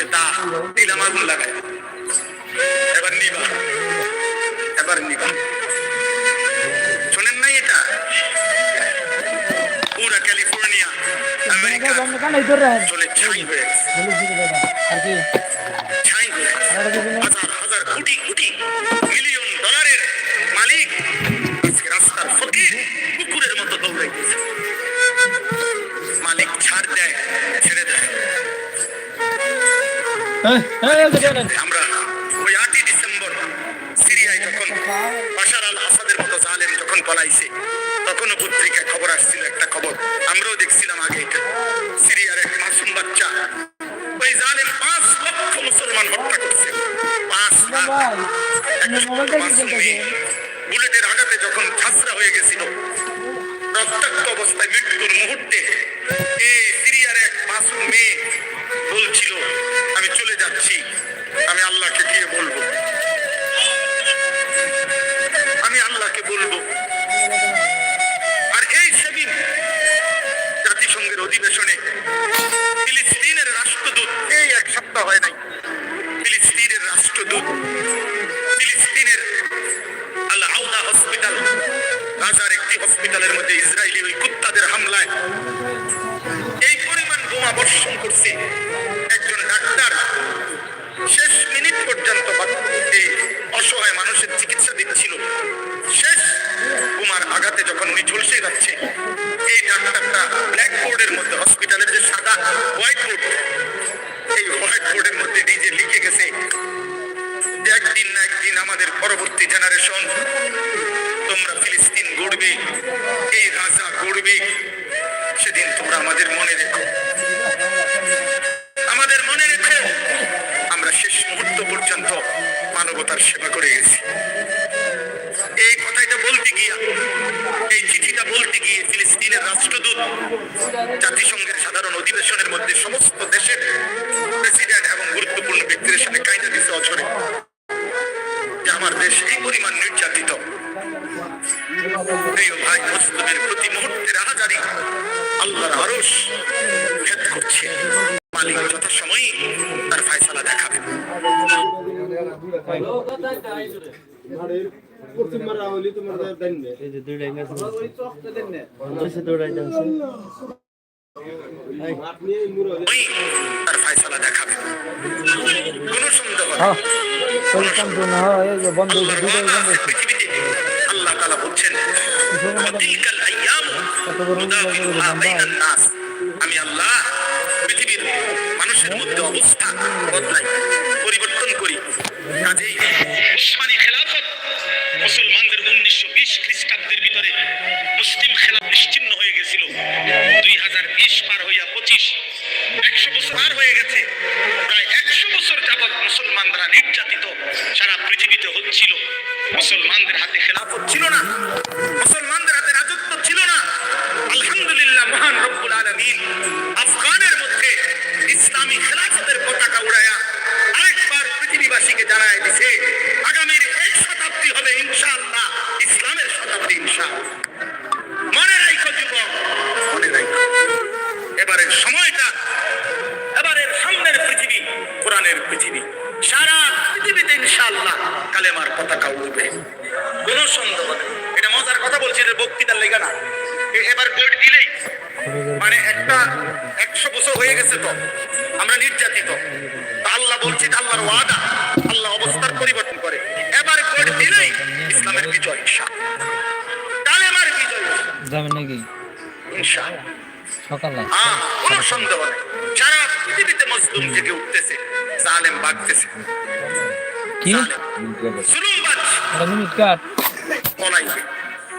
হচ্ছে তা দিলাম আগুন লাগায়। এবার নিবা। এবার নিবা। শোনেন নাই এটা? পুরা ক্যালিফোর্নিয়া আমেরিকা। চলে ছাই হয়ে আর ছাই আমরা ওই আটই ডিসেম্বর সিরিয়ায় যখন বাশার আল আসাদের মতো জালেম যখন পলাইছে, তখনও পত্রিকায় খবর আসছিল একটা খবর। আমরাও দেখছিলাম আগে এটা। সিরিয়ার এক মাসুম বাচ্চা ওই জালেম পাঁচ লক্ষ মুসলমান হত্যা করছে। পাঁচ মাসুম বুলেটের আঘাতে যখন ঝাঁসরা হয়ে গেছিল, রক্তাক্ত অবস্থায় মৃত্যুর মুহূর্তে এই সিরিয়ার এক মাসুম মেয়ে ফিলিস্তিনের আল আউদা হসপিটাল, গাজার একটি হসপিটালের মধ্যে ইসরায়েলি ওই কুত্তাদের হামলায় এই পরিমাণ বোমা বর্ষণ করছে। একজন ডাক্তার শেষ মিনিট পর্যন্ত এই অসহায় মানুষের চিকিৎসা দিচ্ছিল। শেষ বোমার আঘাতে যখন উনি ঝলসে যাচ্ছে, এই ডাক্তারটা ব্ল্যাক বোর্ডের মধ্যে হসপিটালের যে সাদা হোয়াইট বোর্ড এই হোয়াইট বোর্ডের মধ্যে পরবর্তী জেনারেশন তোমরা ফিলিস্তিন গড়বে, এই গাজা গড়বে, সেদিন তোমরা আমাদের মনে রেখো। আমাদের মনে রেখো, আমরা শেষ মুহূর্ত পর্যন্ত মানবতার সেবা করে গেছি। এই কথাটা বলতে গিয়া, এই চিঠিটা বলতে গিয়ে ফিলিস্তিনের রাষ্ট্রদূত, জাতিসংঘের সাধারণ অধিবেশনের মধ্যে সমস্ত দেশের এই পরিমাণ নির্যাতিত। প্রিয় ভাই মুসলিমের প্রতি মুহূর্তের আহাজারি আল্লাহর আরশ ভেদ করছে। মালিক যথাসময়ই তার ফায়সালা দেখাবে। তোমার দেন এই যে দুইটাই গেছে ওইসে দৌড়াই নেই। হ্যাঁ এই যে বন্ধ দুটোই বন্ধ আল্লাহ তাআলা বলছেন তিলকাল আইয়াম কত বড় নুদাবিলুহা বাইনান নাস। আমি আল্লাহ পৃথিবীর মানুষের মধ্যে অবস্থা বদলাই। মুসলমানদের হাতে খেলাফত ছিল না। মুসলমানদের বছর হয়ে গেছে তো আমরা নির্যাতিত আল্লাহ বলছি আল্লাহর ওয়াদা আল্লাহ অবস্থার পরিবর্তন করে। এবার ভোট দিলেই ইসলামের বিজয় কালেমার বিজয়। যাবেন নাকি? ইনশাআল্লাহ সকালে। কোনো সন্দেহ নেই। সারা পৃথিবীতে মজলুম জেগে উঠতেছে জালেম বাগতেছে। কি? জালেম। জুলুমবাজ মিনিট কাট। পলাইবে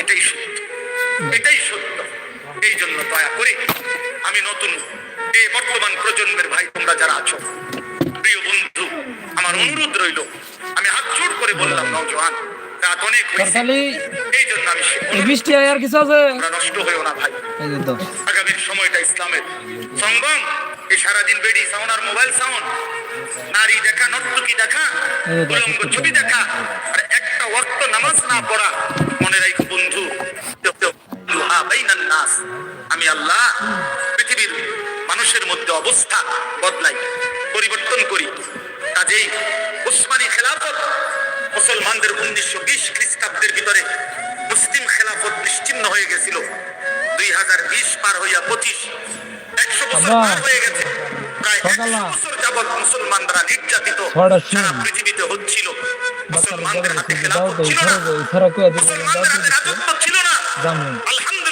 এটাই সত্য। এটাই সত্য। এই জন্য দয়া করে আমি নতুন এই বর্তমান প্রজন্মের ভাই তোমরা যারা আছো প্রিয় বন্ধু আমার অনুরোধ রইল আমি হাত জোড় করে বললাম নজওয়ান রাত অনেক হয়েছে। এই জন্য আমি বৃষ্টি আর কিছু আছে? নষ্ট হয়েও না ভাই। আগামীর সময়টা ইসলামের সঙ্গম। এই সারাদিন বেডি সাউন্ড আর মোবাইল সাউন্ড নারী দেখা নর্তকী দেখা উলঙ্গ ছবি দেখা আর একটা ওয়াক্ত নামাজ না পড়া। মনে রাখো বন্ধু। আমি আল্লাহ পৃথিবীর মানুষের মধ্যে অবস্থা বদলাই পরিবর্তন করি। কাজেই উসমানী খেলাফত মুসলমানদের উনিশশো বিশ খ্রিস্টাব্দের ভিতরে মুসলিম খেলাফত নিশ্চিন্ন হয়ে গেছিল। দুই হাজার বিশ পার হইয়া পঁচিশ একশো বছর পার হয়ে গেছে। প্রায় একশো বছর যাবৎ মুসলমানরা নির্যাতিত সারা পৃথিবীতে হচ্ছিল। মুসলমানদের হাতে খেলাফত ছিল না। মুসলমানদের হাতে রাজত্ব ছিল না।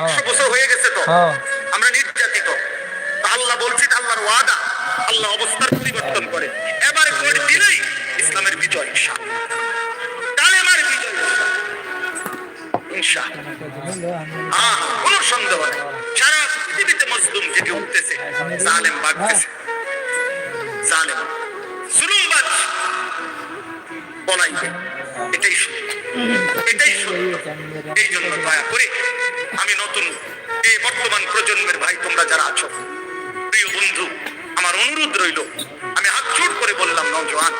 একশো হ্যাঁ। বছর হয়ে গেছে তো। হ্যাঁ। আমরা নির্যাতিত। আল্লাহ বলছি আল্লাহর ওয়াদা। আল্লাহ অবস্থার পরিবর্তন করে। এবার ভোট দিলেই ইসলামের বিজয়। কালেমার বিজয়। কোনো সন্দেহ নেই। সারা পৃথিবীতে মজলুম জেগে উঠতেছে জালেম বাগতেছে। জালেম জুলুমবাজ বলাইবে এটাই সত্য। এটাই সত্য। এই জন্য দয়া করে আমি নতুন এই বর্তমান প্রজন্মের ভাই, তোমরা যারা আছো, প্রিয় বন্ধু, আমার অনুরোধ রইল, আমি হাত জোড় করে বললাম নজওয়ান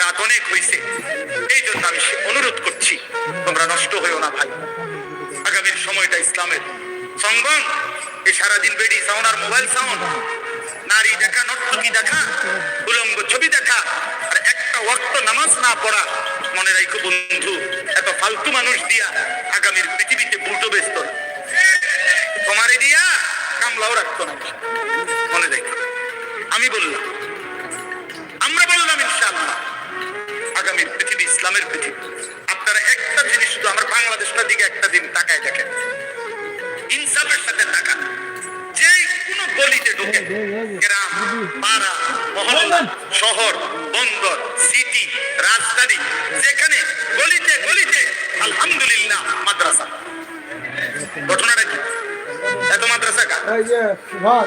রাত অনেক হয়েছে এই জন্য আমি অনুরোধ করছি, তোমরা নষ্ট হয়েও না ভাই। আগামীর সময়টা ইসলামের সঙ্গম, এই সারাদিন বেডি সাউন্ড আর মোবাইল সাউন্ড নারী দেখা, নর্তকী দেখা, উলঙ্গ ছবি দেখা, আর একটা ওয়াক্ত নামাজ না পড়া, মনে রাখো বন্ধু, এত ফালতু মানুষ দিয়া আগামীর পৃথিবীতে উল্টো ব্যস্ত তোমারে দিয়া কামলাও রাখতো না। মনে রেখো। আমি বললাম, আমরা বললাম ইনশাআল্লাহ, আগামীর পৃথিবী ইসলামের পৃথিবী। আপনারা একটা জিনিস শুধু আমার বাংলাদেশটার দিকে একটা দিন তাকায় দেখেন। ইনসাফের সাথে টাকা যে কোনো গলিতে ঢোকে গ্রাম, পাড়া, মহল্লা, শহর, বন্দর, সিটি, রাজধানী, যেখানে গলিতে গলিতে আলহামদুলিল্লাহ মাদ্রাসা। ঘটনাটা মাদ্রাসা কা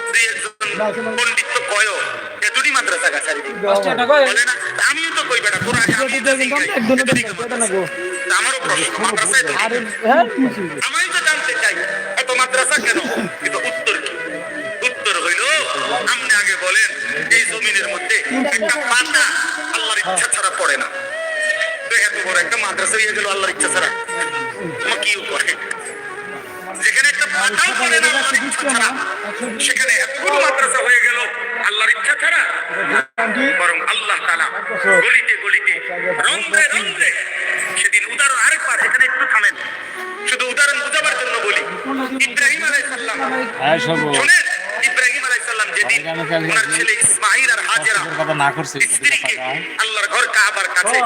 দুই একজন পণ্ডিত তো কয় এতটি মাদ্রাসা কা চারিদিকে বলে না আমিও তো কই বেটা কোরআনে আমারও প্রশ্ন মাদ্রাসায় তো হ্যাঁ আমি তো জানতে চাই এত মাদ্রাসা কেন? কিন্তু উত্তর কি? উত্তর হইল আপনি আগে বলেন এই জমিনের মধ্যে একটা পাতা আল্লাহর ইচ্ছা ছাড়া পড়ে না। তো এত বড় একটা মাদ্রাসা হয়ে গেল আল্লাহর ইচ্ছা ছাড়া। কি করে যেখানে একটা পাতাও পড়ে না আল্লাহর ইচ্ছা ছাড়া সেখানে এতগুলো মাদ্রাসা হয়ে গেল আল্লাহর ইচ্ছা ছাড়া। বরং আল্লাহ তালা গলিতে গলিতে রন্ধ্রে রন্ধ্রে সেদিন উদাহরণ আরেকবার এখানে একটু থামেন। শুধু উদাহরণ বুঝাবার জন্য বলি ইব্রাহিম আলাইসাল্লাম হ্যাঁ শোনেন ইব্রাহিম আলাইসাল্লাম যেদিন ওনার ছেলে ইসমাইল আর হাজেরা না করছে স্ত্রীকে আল্লাহর ঘর কাবার কাছে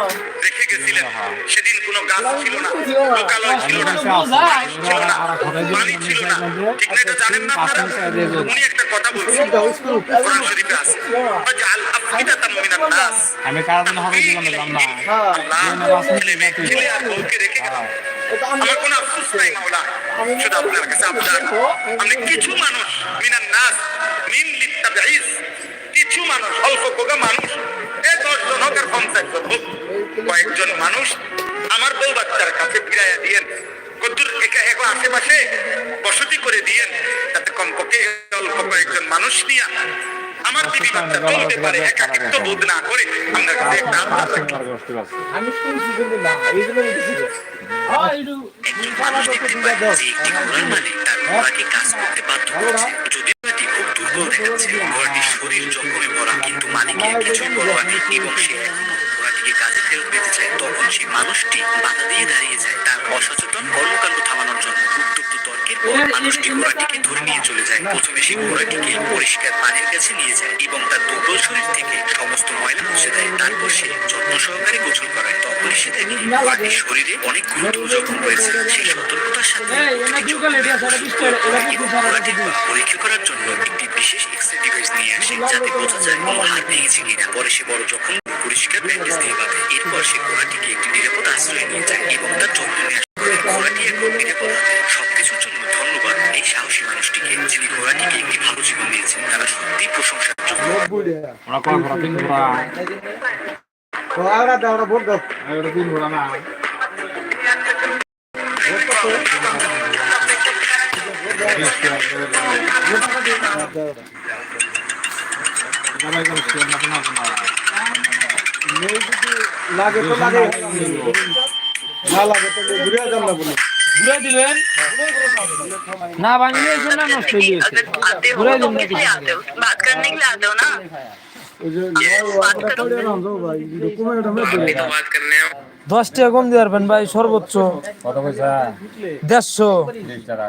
রেখে গেছিলেন সেদিন কোনো গাছ ছিল না। লোকালয় ছিল না। ছিল না। পানি ছিল না। ঠিক না এটা জানেন না আপনারা? উনি একটা কথা বলছেন। কোরআন শরীফে আছে। ফাজআল আফইদাতাম মিনান নাস আমি কারণ হবে জীবনে জানলাম আল্লাহ ছেলে মেয়ে ছেলে আর বউকে রেখে গেলাম আমার কোনো আফসোস নাই মাওলা শুধু আপনার কাছে আবদার। আপনি কিছু মানুষ মিনান নাস মিন লিত্তাবিস কিছু মানুষ অল্প কোগা মানুষ এ দশজন হোক আর পঞ্চাশ জন হোক কয়েকজন মানুষ আমার বউ বাচ্চার কাছে ফিরাইয়া দিয়েন। কদ্দুর একা এখন আশেপাশে বসতি করে দিয়েন যাতে কমপক্ষে অল্প কয়েকজন মানুষ নিয়ে আমার বিবি বাচ্চা চলতে পারে একাকিত্ব বোধ না করে আপনার কাছে একটা কষ্ট আছে আমি শুনছি কিন্তু না এই জন্য। হ্যাঁ, যদিও খুব দুর্বল দেখাচ্ছে শরীর জখমে ভরা কিন্তু মালিকের কিছুই নেই এবং সে এখনও কাজে ফেরত পেতে চায় তখন সেই মানুষটি বাধা দিয়ে দাঁড়িয়ে যায় তার অসচেতন কর্মকাণ্ড থামানোর জন্য। উত্তপ্ত তর্কের পর মানুষটি ঘোড়াটিকে ধরে নিয়ে চলে যায়। প্রথমে সে ঘোড়াটিকে পরিষ্কার পানির কাছে নিয়ে যায় এবং তার দুর্বল শরীর থেকে সমস্ত ময়লা মুছে দেয়। তারপর সে যত্ন সহকারে গোসল করায়। তখনই সে দেখে ঘোড়াটির শরীরে অনেক গুরুতর জখম হয়েছে সেই সতর্কতার সাথে ঘোড়াটির পরীক্ষা করার জন্য একটি বিশেষ এক্সরে ডিভাইস নিয়ে আসে, যাতে বোঝা যায় হাত ভেঙেছে কিনা। পরে সে বড় জখম পরিষ্কার ব্যান্ডেজ দিয়ে বাঁধে। এরপর সে ঘোড়াটিকে একটি নিরাপদ আশ্রয়ে নিয়ে যায় এবং তার যত্ন নেয় ঘোড়াটি এখন নিরাপদ। হাতে সবকিছুর জন্য ধন্যবাদ এই সাহসী মানুষটিকে, যিনি ঘোড়াটিকে একটি ভালো জীবন দিয়েছেন। তারা সত্যি প্রশংসার যোগ্য নব্বই টাকা ওরা কয় লাগে তো লাগে না লাগে তো ঘুরে যান না বলে ঘুরে দিবেন না ভাঙলে এসে না নষ্ট হয়ে গেছে आते हो बुरा तो दिन किस लिए आते हो बात करने के लिए आते हो ना ওই যে আমরা করে নাম দাও ভাই ডকুমেন্ট আমরা দেবো तो बात करने দশ টাকা কম দিয়ে পারবেন ভাই সর্বোচ্চ কত পয়সা দেড়শো বিশ টাকা